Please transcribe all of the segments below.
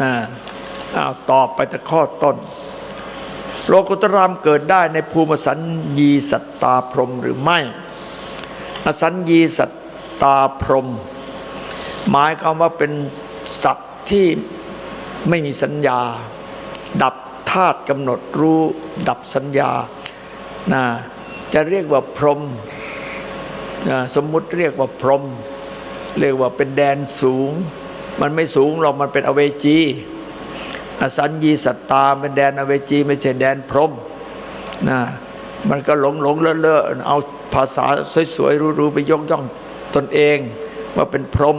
นะอ้าวตอบไปแต่ข้อต้น โลกุตรามเกิดได้ในภูมิสัญญีสัตตาพรมหรือไม่ อสัญญีสัตตาพรม หมายความว่าเป็นสัตว์ที่ไม่มีสัญญา ดับธาตุกำหนดรู้ดับสัญญานะจะเรียกว่าพรมนะสมมุติเรียกว่าพรม เรียกว่าเป็นแดนสูง มันไม่สูงหรอกมันเป็นอเวจีอสัญญีสัตตาเป็นแดนอเวจี ไม่ใช่แดนพรหมนะมันก็หลงหลงเลอะเลอะเอาภาษาสวยๆรู้ๆไปยกย่องตนเองว่าเป็นพรหม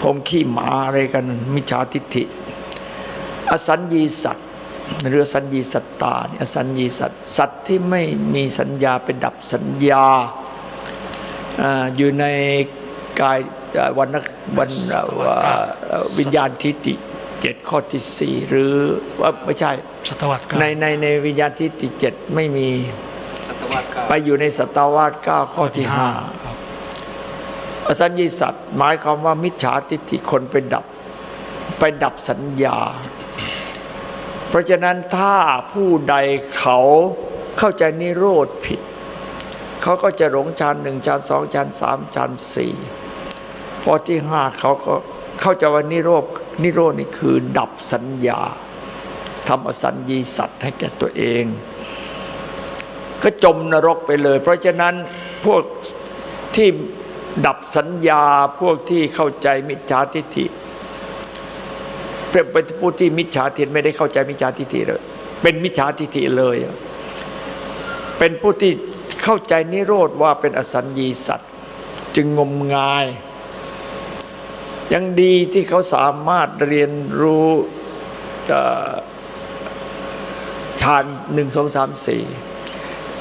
พรหมขี้หมาอะไรกันมิจฉาทิฏฐิ อสัญญีสัตว์หรือสัญญีสัตตาเนี่ยอสัญญีสัตสัตที่ไม่มีสัญญาเป็นดับสัญญาออยู่ในกาย วันนักวันอ่าว่าวิญญาณทิฏฐิเจ็ดข้อที่สี่หรือว่าไม่ใช่ศตวรรษเก้าในในในวิญญาณทิฏฐิเจ็ดไม่มีศตวรรษเก้าไปอยู่ในสตาวาสเก้าข้อที่ห้าครับอสัญญีสัตว์หมายความว่ามิจฉาทิฏฐิคนไปดับ ไปดับสัญญา เพราะฉะนั้นถ้าผู้ใดเขาเข้าใจนิโรธผิด เขาก็จะหลงฌานหนึ่งฌานสองฌานสามฌานสี่ พอที่ห้าเขาก็เข้าใจว่านิโรธนิโรธนี่คือ ดับสัญญาทำอสัญญีสัตว์ให้แก่ตัวเอง ก็จมนรกไปเลย เพราะฉะนั้นพวกที่ดับสัญญาพวกที่เข้าใจมิจฉาทิฏฐิเป็นผู้ที่มิจฉาทิฏฐิไม่ได้เข้าใจมิจฉาทิฏฐิเลย เป็นมิจฉาทิฏฐิเลย เป็นผู้ที่เข้าใจนิโรธว่าเป็นอสัญญีสัตว์ จึงงมงาย ยังดีที่เขาสามารถเรียนรู้ฌานหนึ่งสองสามสี่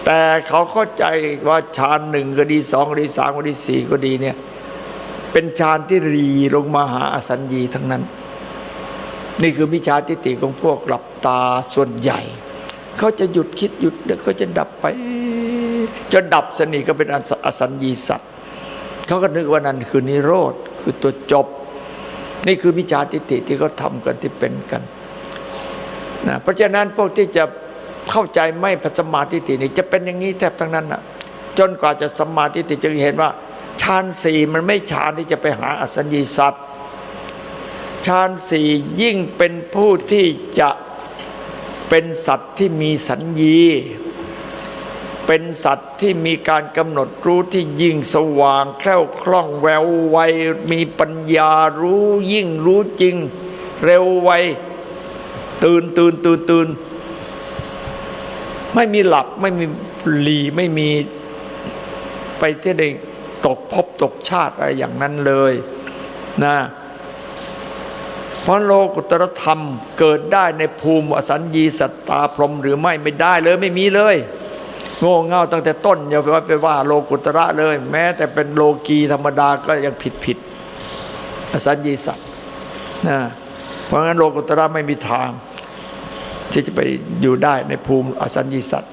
แต่เขาเข้าใจว่าฌานหนึ่งก็ดีสองก็ดีสามก็ดีสี่ก็ดีเนี่ยเป็นฌานที่รีลงมาหาอสัญญีทั้งนั้น นี่คือมิจฉาทิฏฐิของพวกหลับตาส่วนใหญ่ เขาจะหยุดคิดหยุดเดี๋ยวเขาจะดับไปจนดับสนิทก็เป็นอสัญญีสัตว์ เขาก็นึกว่านั่นคือนิโรธคือตัวจบ นี่คือมิจฉาทิฏฐิที่เขาทำกันที่เป็นกันนะเพราะฉะนั้นพวกที่จะเข้าใจไม่พัสมมาทิฏฐินี่จะเป็นอย่างนี้แทบทั้งนั้นนะจนกว่าจะสมมาทิฏฐิจะเห็นว่าฌานสี่มันไม่ฌานที่จะไปหาอสัญญีสัตว์ฌานสี่ยิ่งเป็นผู้ที่จะเป็นสัตว์ที่มีสัญญี เป็นสัตว์ที่มีการกำหนดรู้ที่ยิ่งสว่างแคล่วคล่องแววไวมีปัญญารู้ยิ่งรู้จริง เร็วไวตื่นตื่นตื่นตื่นไม่มีหลับไม่มีหลีไม่มีไปที่ได้ตกภพตกชาติอะไรอย่างนั้นเลยนะเพราะโลกุตรธรรมเกิดได้ในภูมิอสัญญีสัตตาพรมหรือไม่ไม่ได้เลยไม่มีเลย โง่เง่าตั้งแต่ต้นอย่าไปว่าไปว่าโลกุตระเลย แม้แต่เป็นโลกีธรรมดาก็ยังผิดผิดอสัญญีสัตว์นะเพราะงั้นโลกุตระไม่มีทาง ที่จะไปอยู่ได้ในภูมิอสัญญีสัตว์